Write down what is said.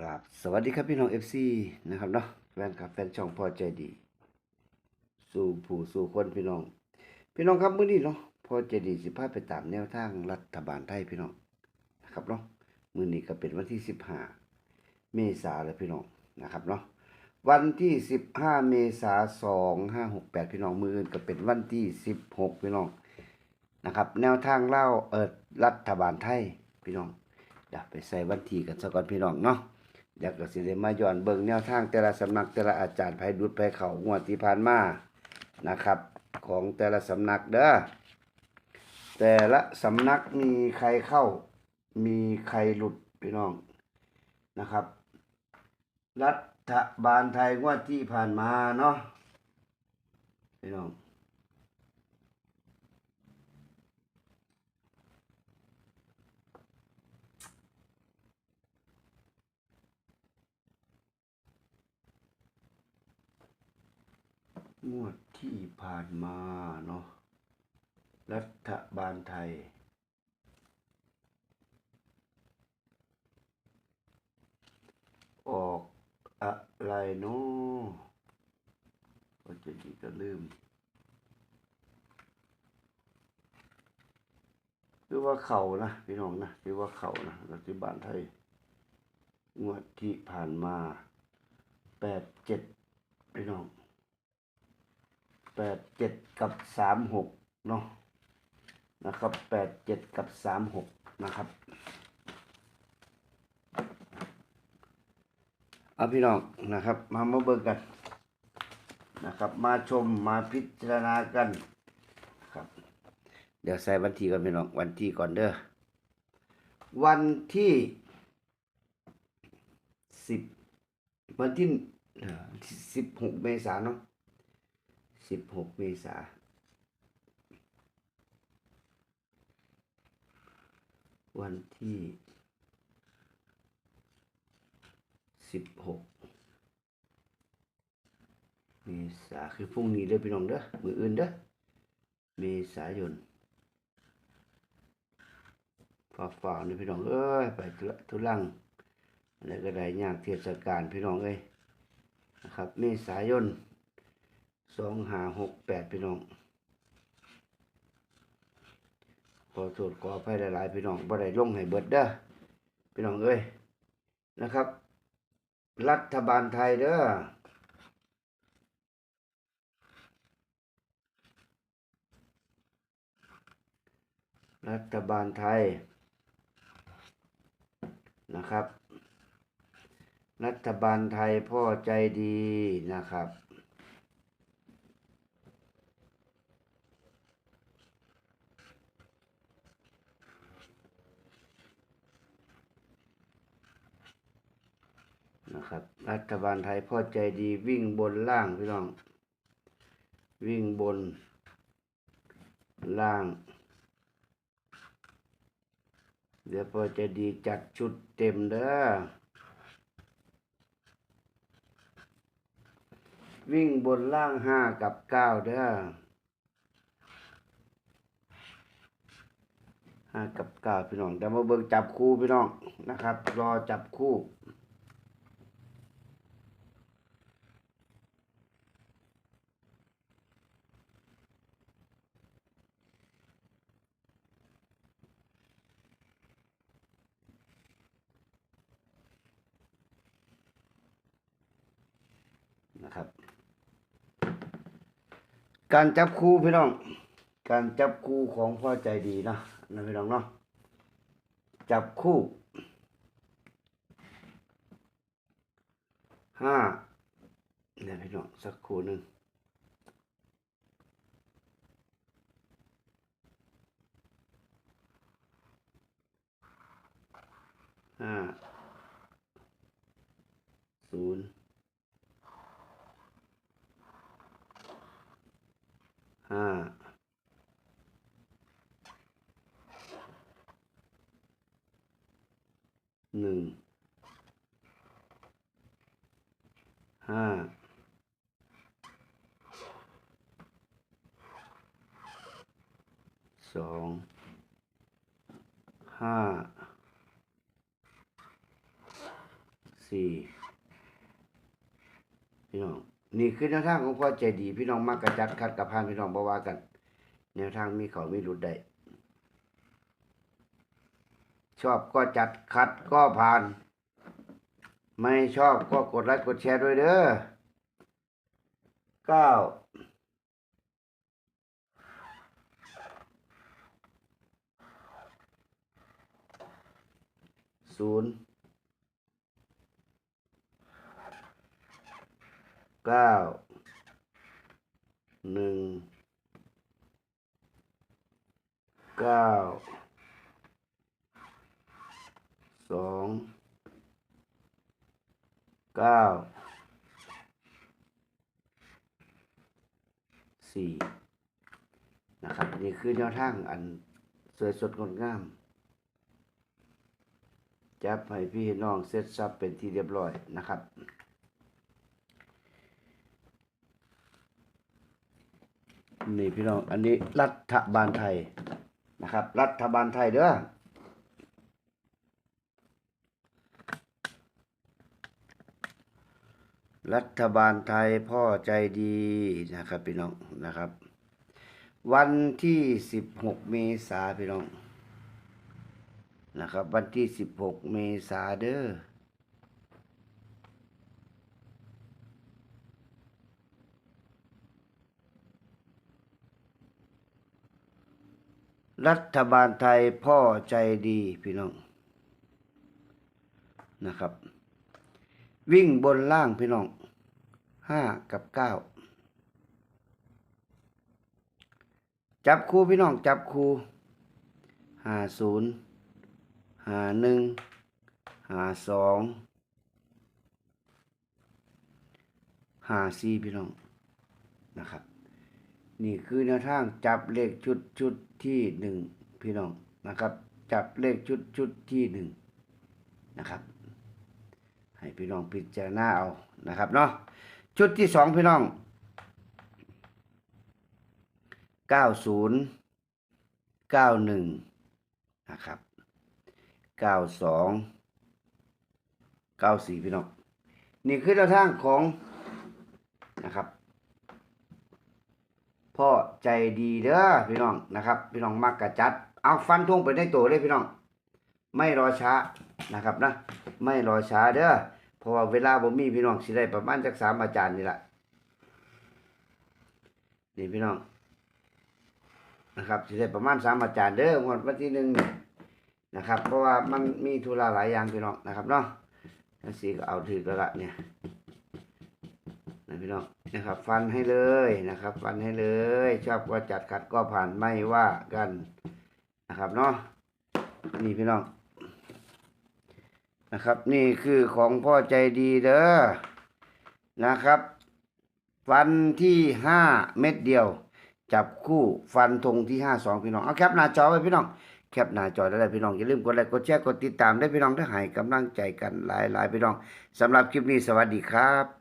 ครับสวัสดีครับพี่น้อง FC นะครับเนาะแฟนครับแฟนช่องพอใจดี สู่ผู้สู่คนพี่น้อง พี่น้องครับเมื้อนี้เนาะพอใจดีสิพาไปตามแนวทางรัฐบาลไทยพี่น้องนะครับเนาะมื้อนี้ก็เป็นวันที่15เมษายนแล้วพี่น้องนะครับเนาะวันที่15เมษายน2568พี่น้องมื้ออื่นก็เป็นวันที่16พี่น้องนะครับ แนวทางเล่าเอิดรัฐบาลไทยพี่น้องเดี๋ยวไปใส่วันที่กันซะก่อนพี่น้องเนาะ เดี๋ยวก็สิได้มาย้อนเบิ่งแนวทางแต่ละสำนักแต่ละอาจารย์ไผดุดไผเขางวดที่ผ่านมานะครับ ของแต่ละสำนักเด้อแต่ละสำนักมีใครเข้า มีใครหลุดพี่น้องนะครับ รัฐบาลไทยงวดที่ผ่านมาเนาะพี่น้อง งวดที่ผ่านมาเนาะรัฐบาลไทย ออกอะไรเนาะก็จะดีก็ลืมคือว่าเขานะพี่น้องนะคือว่าเขานะรัฐบาลไทยงวดที่ผ่านมาแปดเจ็ดพี่น้อง แปดเจ็ดกับสามหกเนาะนะครับแปดเจ็ดกับสามหกนะครับเอาพี่น้องนะครับ มามาเบิ่งกันนะครับ มาชมมาพิจารณากันครับ เดี๋ยวใส่วันที่ก่อนพี่น้องวันที่ก่อนเด้อวันที่สิบวันที่สิบหกเมษายนเนาะ สิบหกเมษาวันที่สิบหกเมษาคือพรุ่งนี้เด้อพี่น้องเด้อมืออื่นเด้อเมษายนฝากฝากนี่พี่น้องเอ้ยไปทุทลังอะไรก็ได้ยากเทศกาลพี่น้องเอ้ยนะครับ เมษายน สองหาหกแปดพี่น้อง ขอโทษขออภัยหลายๆพี่น้องบ่ได้ลงให้เบิดเด้อพี่น้องเอ้ยนะครับ รัฐบาลไทยเด้อรัฐบาลไทยนะครับ รัฐบาลไทยพ่อใจดีนะครับ นะครับ รัฐบาลไทยพ่อใจดีวิ่งบนล่างพี่น้อง วิ่งบน ล่าง เดี๋ยวพอใจดีจัดชุดเต็มเด้อวิ่งบนล่างห้ากับเก้าเด้อห้ากับเก้าพี่น้องเดี๋ยวมาเบิ่งจับคู่พี่น้องนะครับ รอจับคู่ นะครับ การจับคู่พี่น้อง การจับคู่ของพ่อใจดีนะนะพี่น้องเนาะจับคู่ห้าเนี่ยพี่น้องสักคู่หนึ่งห้าศูนย์ ห้าหนึ่งห้าสองห้าสี่พี่น้อง นี่คือแนวทางของพ่อใจดี พี่น้องมักกระจัดคัดกับพานพี่น้องบ่ว่ากัน แนวทางมีเขามีหลุดได้ชอบก็จัดคัดก็ผ่าน ไม่ชอบก็กดไลค์กดแชร์ด้วยเด้อเก้าศูนย์ เก้าหนึ่งเก้าสองเก้าสี่นะครับ นี่คือแนวทางอันสวยสดงดงาม จับให้พี่น้องเสร็จสับเป็นที่เรียบร้อยนะครับ นี่พี่น้อง อันนี้รัฐบาลไทยนะครับ รัฐบาลไทยเด้อรัฐบาลไทยพ่อใจดีนะครับพี่น้องนะครับ วันที่สิบหกเมษาพี่น้องนะครับ วันที่สิบหกเมษาเด้อ รัฐบาลไทยพ่อใจดีพี่น้องนะครับ วิ่งบนล่างพี่น้องห้ากับเก้าจับคู่พี่น้องจับคู่หาศูนย์หาหนึ่งหาสองหาสี่พี่น้องนะครับ นี่คือแนวทางจับเลขชุดชุดที่หนึ่งพี่น้องนะครับ จับเลขชุดชุดที่หนึ่งนะครับ ให้พี่น้องพิจารณาเอานะครับเนาะชุดที่สองพี่น้องเก้าศูนย์เก้าหนึ่งนะครับเก้าสองเก้าสี่พี่น้องนี่คือแนวทางของนะครับ พ่อใจดีเด้อพี่น้องนะครับ พี่น้องมักกะจัด เอาฟันทุ่งไปในตัวเลยพี่น้อง ไม่รอช้านะครับนะ ไม่รอช้าเด้อเพราะว่าเวลาผมมีพี่น้องสิได้ประมาณจักสามอาจารย์นี่แหละนี่พี่น้องนะครับสิได้ประมาณสามอาจารย์เด้อวดวันที่หนึ่งนะครับ เพราะว่ามันมีธุระหลายอย่างพี่น้องนะครับเนาะนั่นสิก็เอาถือก็ละเนี่ยนะพี่น้อง นะครับ ฟันให้เลยนะครับ ฟันให้เลย ชอบก็จัดขัดก็ผ่านไม่ว่ากันนะครับเนาะนี่พี่น้องนะครับ นี่คือของพ่อใจดีเด้อนะครับ ฟันที่ห้าเม็ดเดียว จับคู่ฟันธงที่ห้าสองพี่น้องเอาแคปหน้าจอไว้พี่น้องแคปหน้าจอได้เลยพี่น้องอย่าลืมกดไลค์กดแชร์กดติดตามได้พี่น้องถ้าให้กำลังใจกันหลายๆพี่น้องสำหรับคลิปนี้สวัสดีครับ